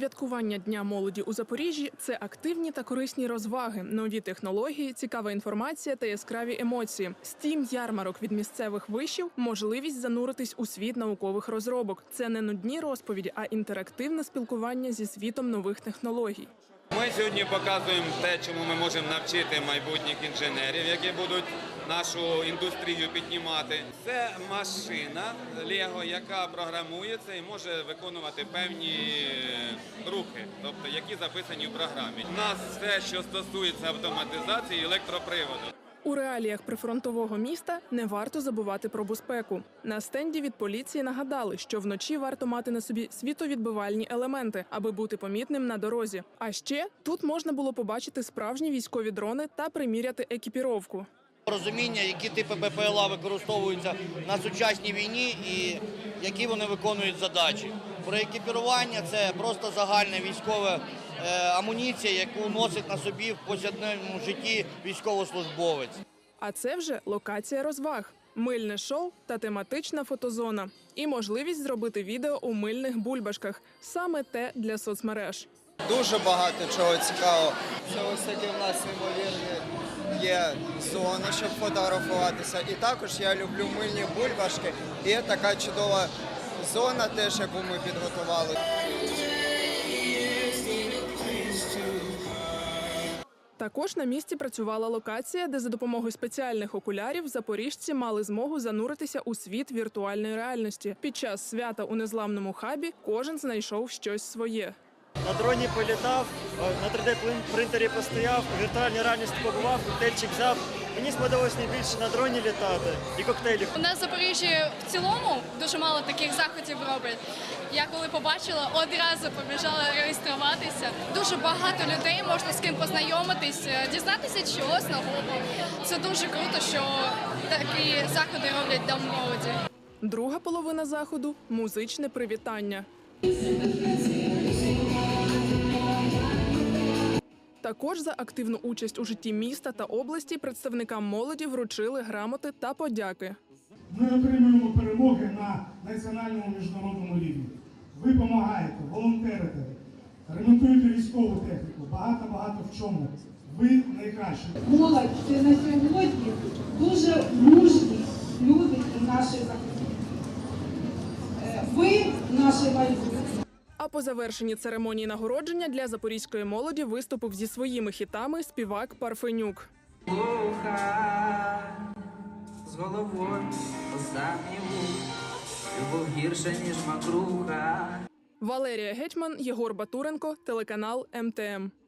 Святкування Дня молоді у Запоріжжі це активні та корисні розваги, нові технології, цікава інформація та яскраві емоції. Стім ярмарок від місцевих вишів, можливість зануритись у світ наукових розробок. Це не нудні розповіді, а інтерактивне спілкування зі світом нових технологій. Ми сьогодні показуємо те, чому ми можемо навчити майбутніх інженерів, які будуть нашу індустрію піднімати. Це машина Лего, яка програмується і може виконувати певні е, рухи, тобто які записані в програмі. У нас все, що стосується автоматизації електроприводу. У реаліях прифронтового міста не варто забувати про безпеку. На стенді від поліції нагадали, що вночі варто мати на собі світовідбивальні елементи, аби бути помітним на дорозі. А ще тут можна було побачити справжні військові дрони та приміряти екіпіровку. розуміння, які типи БПЛА використовуються на сучасній війні і які вони виконують задачі. Про екіпірування це просто загальна військова е, амуніція, яку носить на собі в повсякденному житті військовослужбовець. А це вже локація розваг. Мильне шоу та тематична фотозона. І можливість зробити відео у мильних бульбашках саме те для соцмереж. Дуже багато чого цікавого. Це Сьогодні в нас неймовірні є зони, щоб фотографуватися. І також я люблю мильні бульбашки. І є така чудова зона, теж яку ми підготували. Також на місці працювала локація, де за допомогою спеціальних окулярів запоріжці мали змогу зануритися у світ віртуальної реальності. Під час свята у незламному хабі кожен знайшов щось своє. На дроні політав, е, на 3D принтері постояв, у віртуальній реальності побував, коктейльчик взяв. Мені сподобалось найбільше на дроні літати і коктейлі. У нас в Запоріжжі в цілому дуже мало таких заходів роблять. Я коли побачила, одразу побіжала реєструватися. Дуже багато людей можна з ким познайомитись, е, дізнатися чогось нового. Це дуже круто, що такі заходи роблять для молоді. Друга половина заходу музичне привітання. Також за активну участь у житті міста та області представникам молоді вручили грамоти та подяки. Ми отримуємо перемоги на національному міжнародному рівні. Ви допомагаєте, волонтерите, ремонтуєте військову техніку, багато-багато в чому. Ви найкращі. молодь це на сьогодні дуже мужні люди і наші захисники. Е, Ви наше майбутнє. По завершенні церемонії нагородження для запорізької молоді виступив зі своїми хітами співак Парфенюк. Глуха з головою любов гірша, ніж макруха. Валерія Гетьман, Єгор Батуренко, телеканал МТМ.